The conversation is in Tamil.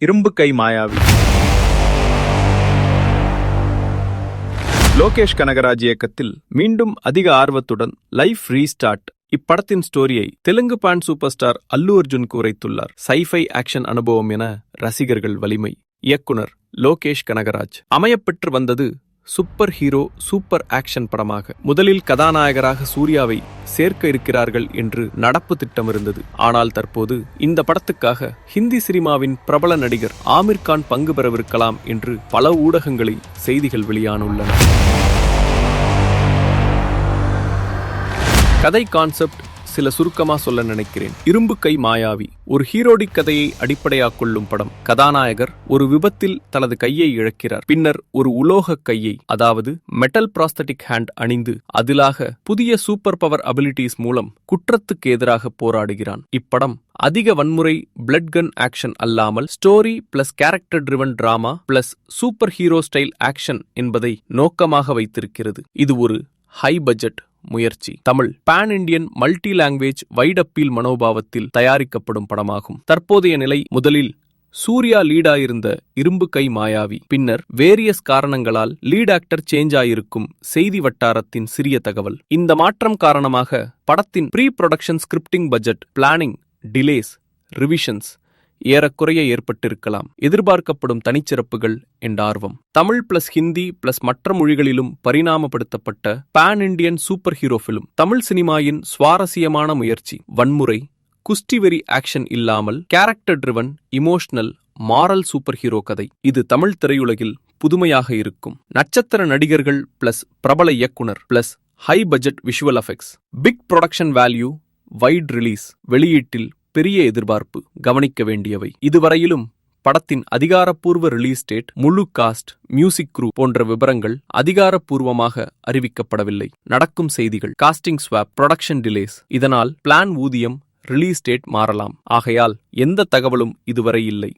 இரும்பு கை மாயாவி. லோகேஷ் கனகராஜ் இயக்கத்தில் மீண்டும் அதிக ஆர்வத்துடன் லைஃப் ரீஸ்டார்ட் இப்படத்தின் ஸ்டோரியை Telugu pan super star Allu Arjun உரைத்துள்ளார். Sci fi action அனுபவம் என ரசிகர்கள் வலிமை. இயக்குனர் லோகேஷ் கனகராஜ். அமையப்பெற்று வந்தது சூப்பர் ஹீரோ சூப்பர் ஆக்ஷன் படமாக முதலில் கதாநாயகராக சூர்யாவை சேர்க்க இருக்கிறார்கள் என்று நடப்பு திட்டம் இருந்தது. ஆனால் தற்போது இந்த படத்துக்காக ஹிந்தி சினிமாவின் பிரபல நடிகர் ஆமிர் கான் பங்கு பெறவிருக்கலாம் என்று பல ஊடகங்களில் செய்திகள் வெளியானுள்ளன. கதை கான்செப்ட் சில சுருக்கமா சொல்ல நினைக்கிறேன். இரும்பு கை மாயாவி ஒரு ஹீரோடிக் கதையை அடிப்படையாக கொள்ளும் படம் கதாநாயகர் ஒரு விபத்தில் தனது கையை இழக்கிறார். பின்னர் ஒரு உலோக கையை அதாவது மெட்டல் பிராஸ்தட்டிக் ஹேண்ட் அணிந்து அதிலாக புதிய சூப்பர் பவர் அபிலிட்டிஸ் மூலம் குற்றத்துக்கு எதிராக போராடுகிறான். இப்படம் அதிக வன்முறை பிளட் கன் ஆக்ஷன் அல்லாமல் story plus character driven drama plus super hero style action என்பதை நோக்கமாக வைத்திருக்கிறது. இது ஒரு ஹை பட்ஜெட் முயற்சி. Tamil pan Indian multi language wide appeal மனோபாவத்தில் தயாரிக்கப்படும் படமாகும். தற்போதைய நிலை முதலில் சூர்யா லீடாயிருந்த இரும்பு கை மாயாவி பின்னர் வேரியஸ் காரணங்களால் லீட் ஆக்டர் சேஞ்ச் ஆயிருக்கும் செய்தி வட்டாரத்தின் சிறிய தகவல். இந்த மாற்றம் காரணமாக படத்தின் pre production scripting budget planning delays revisions ஏறக்குறைய ஏற்பட்டிருக்கலாம். எதிர்பார்க்கப்படும் தனிச்சிறப்புகள் என்ற ஆர்வம். தமிழ் பிளஸ் ஹிந்தி பிளஸ் மற்ற மொழிகளிலும் பரிணாமப்படுத்தப்பட்ட pan Indian super hero film Tamil சினிமாயின் சுவாரஸ்யமான முயற்சி வன்முறை குஸ்டிவெரி ஆக்ஷன் இல்லாமல் character driven emotional moral super hero கதை. இது தமிழ் திரையுலகில் புதுமையாக இருக்கும். நட்சத்திர நடிகர்கள் பிளஸ் பிரபல இயக்குனர் plus high budget visual effects big production value wide release வெளியீட்டில் பெரிய எதிர்பார்ப்பு கவனிக்க வேண்டியவை. இதுவரையிலும் படத்தின் அதிகாரப்பூர்வ ரிலீஸ் டேட் முழு காஸ்ட் மியூசிக் குரூ போன்ற விவரங்கள் அதிகாரப்பூர்வமாக அறிவிக்கப்படவில்லை. நடக்கும் செய்திகள் காஸ்டிங் ஸ்வாப் ப்ரொடக்ஷன் டிலேஸ் இதனால் பிளான் ஊதியம் ரிலீஸ் டேட் மாறலாம். ஆகையால் எந்த தகவலும் இதுவரை இல்லை.